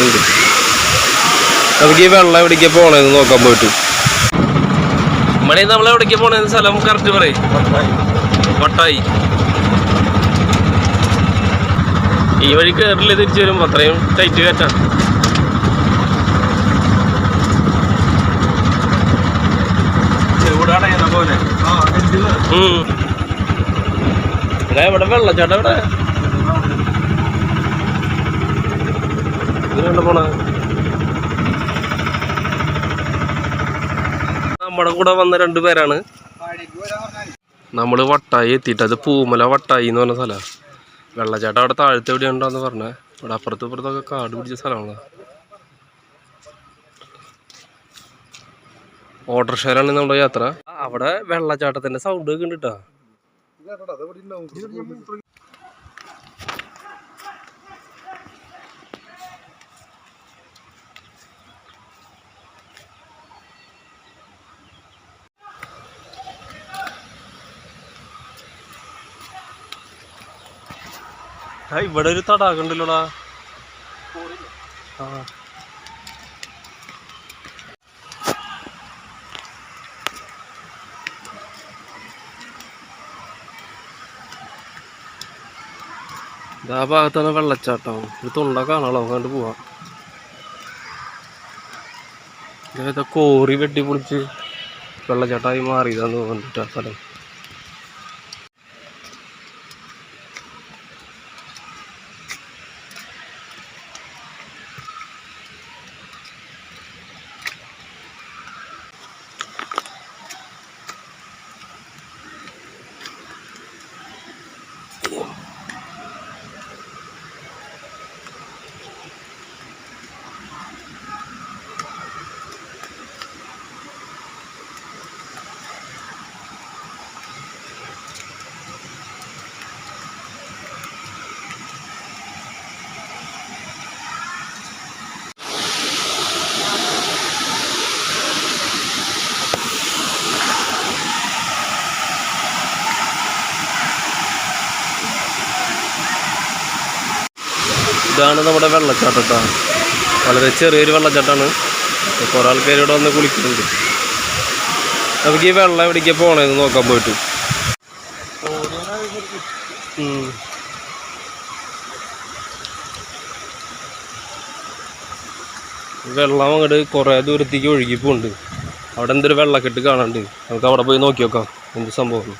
കുളിക്കുന്നുണ്ട് നമുക്ക് ഈ വെള്ളം എവിടേക്ക് പോണെന്ന് നോക്കാൻ പോയിട്ട്. മണി നമ്മൾ എവിടേക്ക് പോണെന്ന് സ്ഥലം കറക്റ്റ് പറയും. വട്ടായി ഈ വഴി കയറില്ല തിരിച്ചു വരുമ്പോ? അത്രയും ടൈറ്റ് കയറ്റാണ് ഇവിടെ വെള്ളച്ചാട്ടം ഇവിടെ. നമ്മുടെ കൂടെ വന്ന രണ്ടു പേരാണ്. നമ്മൾ വട്ടായി എത്തിയിട്ട് അത് പൂമല വട്ടായി എന്ന് പറഞ്ഞ സ്ഥലമാണ് വെള്ളച്ചാട്ടം അവിടെ താഴത്തെ എവിടെ ഉണ്ടോന്ന് പറഞ്ഞേ. ഇവിടെ അപ്പുറത്തും ഇപ്പുറത്തൊക്കെ കാട് പിടിച്ച സ്ഥലമാണ് ഓട്ടോറിക്ഷയിലാണ് നമ്മുടെ യാത്ര. അവിടെ വെള്ളച്ചാട്ടത്തിന്റെ സൗണ്ട് കേട്ടോ. ആ ഇവിടെ ഒരു തടാകം ഉണ്ടല്ലോടാ. ആ. ഇതാ ഭാഗത്താണ് വെള്ളച്ചാട്ടം. ഒരു തൊണ്ട കാണാളോ കണ്ട് പോവാം. ഇതേതാ കോറി വെട്ടി പൊളിച്ച് വെള്ളച്ചാട്ടമായി മാറിയതാന്ന് ആ സ്ഥലം. ഇതാണ് നമ്മുടെ വെള്ളച്ചാട്ടം ട്ടോ. വളരെ ചെറിയൊരു വെള്ളച്ചാട്ടമാണ്. കുറേ ആൾക്കാർ ഇവിടെ വന്ന് കുളിക്കുന്നുണ്ട്. നമുക്ക് ഈ വെള്ളം എവിടേക്കാ പോകണമെന്ന് നോക്കാൻ പോയിട്ട്. വെള്ളം അങ്ങോട്ട് കുറേ ദൂരത്തേക്ക് ഒഴുകി പോകുന്നുണ്ട് അവിടെ എന്തൊരു വെള്ളക്കെട്ട് കാണാണ്ട് നമുക്ക് അവിടെ പോയി നോക്കി നോക്കാം എന്ത് സംഭവം?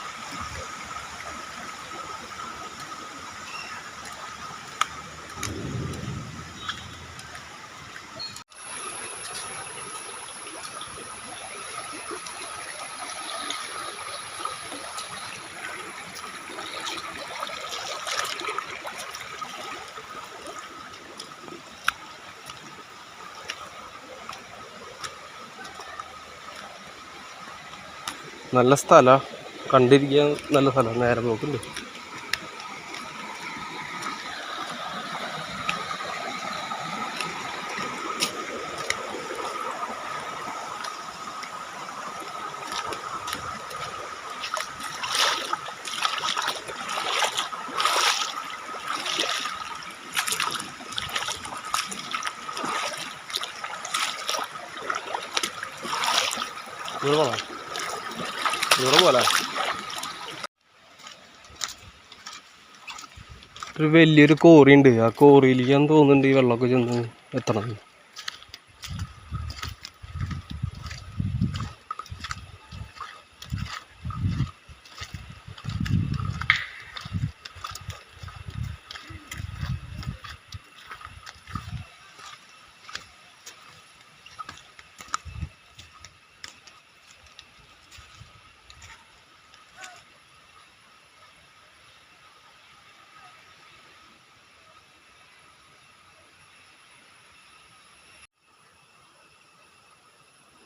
നല്ല സ്ഥലമാണ് കണ്ടിരിക്കാൻ നല്ല സ്ഥലം. നേരെ നോക്കുന്നുണ്ട് ഇവിടെ പോകാം ഇവിടെ പോലെ ഒരു വലിയൊരു കോറി ഉണ്ട്. ആ കോറിയിലേക്ക് തോന്നുന്നുണ്ട് ഈ വെള്ളമൊക്കെ ചെന്ന് എത്തണം.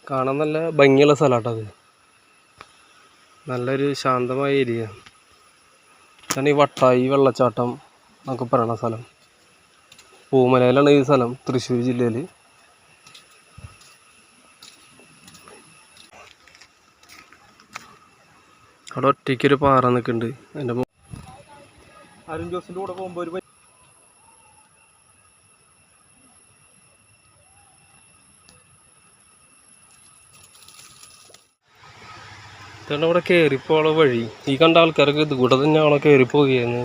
കാണാൻ നല്ല ഭംഗിയുള്ള സ്ഥലമാട്ടത് നല്ലൊരു ശാന്തമായ ഏരിയ. ഈ വട്ടായി വെള്ളച്ചാട്ടം എന്നൊക്കെ പറയണ സ്ഥലം. പൂമലയിലാണ് ഈ സ്ഥലം തൃശ്ശൂർ ജില്ലയിൽ അവിടെ ഒറ്റയ്ക്കൊരു പാറ നിൽക്കുന്നുണ്ട്. അതിന്റെ അരുൺ ജോസിന്റെ കൂടെ പോകുമ്പോൾ ഒരു ഇതാണ് അവിടെ കയറിപ്പോള വഴി. ഈ കണ്ട ആൾക്കാരൊക്കെ ഇത് കൂടെ അവളെ കയറിപ്പോകുകയെന്ന്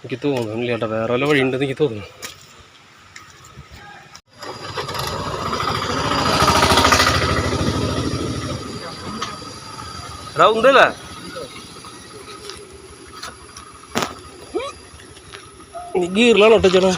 എനിക്ക് തോന്നുന്നില്ല ചേട്ടാ. വേറെ വല്ല വഴി ഉണ്ടെന്ന് എനിക്ക് തോന്നുന്നു. ഉണ്ടല്ലേ ഗീറിലാണ് കേട്ടോ ചേട്ടാ